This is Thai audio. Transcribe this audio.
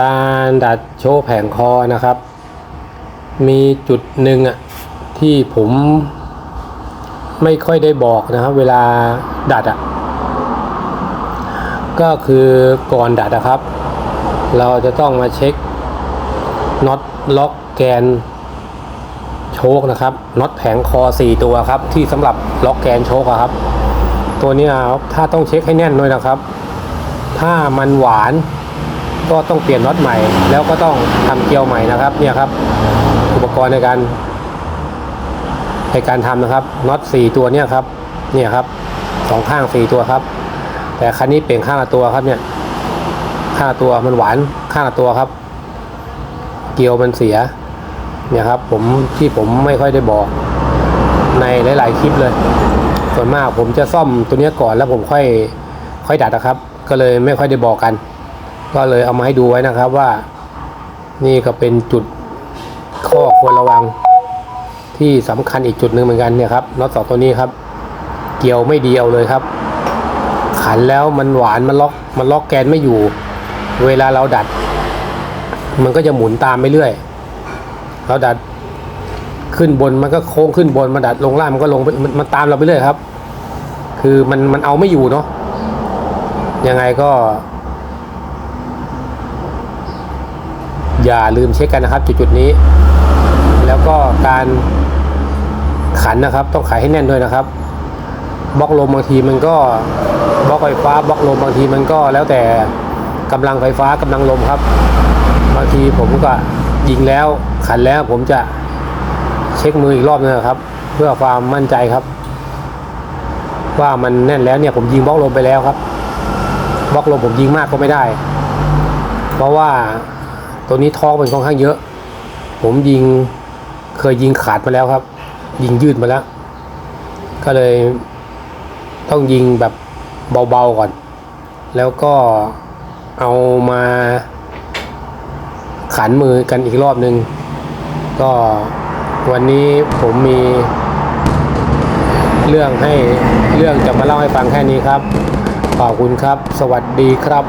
การดัดโชว์แผงคอนะครับ มีจุดหนึ่งอะที่ผมไม่ค่อยได้บอกนะครับ เวลาดัดอะก็คือก่อนดัดนะครับ เราจะต้องมาเช็คน็อตล็อกแกนโชคนะครับน็อตแผงคอ 4 ตัวครับ ที่สำหรับล็อกแกนโชคอะครับ ตัวนี้ครับถ้าต้องเช็คให้แน่นด้วยนะครับ ถ้ามันหวาน ก็ต้องเปลี่ยนน็อตใหม่ แล้วก็ต้องทำเกลียวใหม่นะครับ เนี่ยครับ อุปกรณ์ในการในการทำนะครับน็อตสี่ตัวเนี่ยครับ เนี่ยครับสองข้างสี่ตัวครับ แต่คันนี้เปลี่ยนข้างตัวครับเนี่ย ข้างตัวมันหวานข้างตัวครับ เกลียวมันเสีย เนี่ยครับ ผมที่ผมไม่ค่อยได้บอก ในหลาย ๆ คลิปเลย ส่วนมากผมจะซ่อมตัวเนี้ยก่อนแล้วผมค่อยค่อยดัดนะครับ ก็เลยไม่ค่อยได้บอกกัน ก็เลยเอามาให้ดูไว้นะครับว่า นี่ก็เป็นจุดข้อควรระวัง ที่สำคัญอีกจุดหนึ่งเหมือนกันเนี่ยครับน็อตสองตัวนี้ครับ เกี่ยวไม่เดีเอาเลยครับ ขันแล้วมันหวานมันล็อกมันล็อกแกนไม่อยู่ เวลาเราดัด มันก็จะหมุนตามไปเรื่อย เราดัดขึ้นบนมันก็โค้งขึ้นบนมาดัดลงล่างมันก็ลงมันมันตามเราไปเรื่อยครับ คือมันมันเอาไม่อยู่เนาะยังไงก็ อย่าลืมเช็คกันนะครับ จุดๆนี้ แล้วก็การขันนะครับ ต้องขายให้แน่นด้วยนะครับบล็อกลมบางทีมันก็บล็อกไฟฟ้าบล็อกลมบางทีมันก็แล้วแต่กำลังไฟฟ้ากำลังลมครับ บางทีผมก็ยิงแล้วขันแล้วผมจะเช็คมืออีกรอบนึงนะครับ เพื่อความมั่นใจครับ ว่ามันแน่นแล้วเนี่ยผมยิงบล็อกลมไปแล้วครับบล็อกลมผมยิงมากก็ไม่ได้ เพราะว่า ตัวนี้ท้องมันค่อนข้างเยอะ ผมยิงเคยยิงขาดมาแล้วครับ ยิงยืดมาแล้ว ก็เลยต้องยิงแบบเบาๆก่อน แล้วก็เอามาขันมือกันอีกรอบหนึ่งก็วันนี้ผมมีเรื่องให้เรื่องจะมาเล่าให้ฟังแค่นี้ครับ ขอบคุณครับ สวัสดีครับ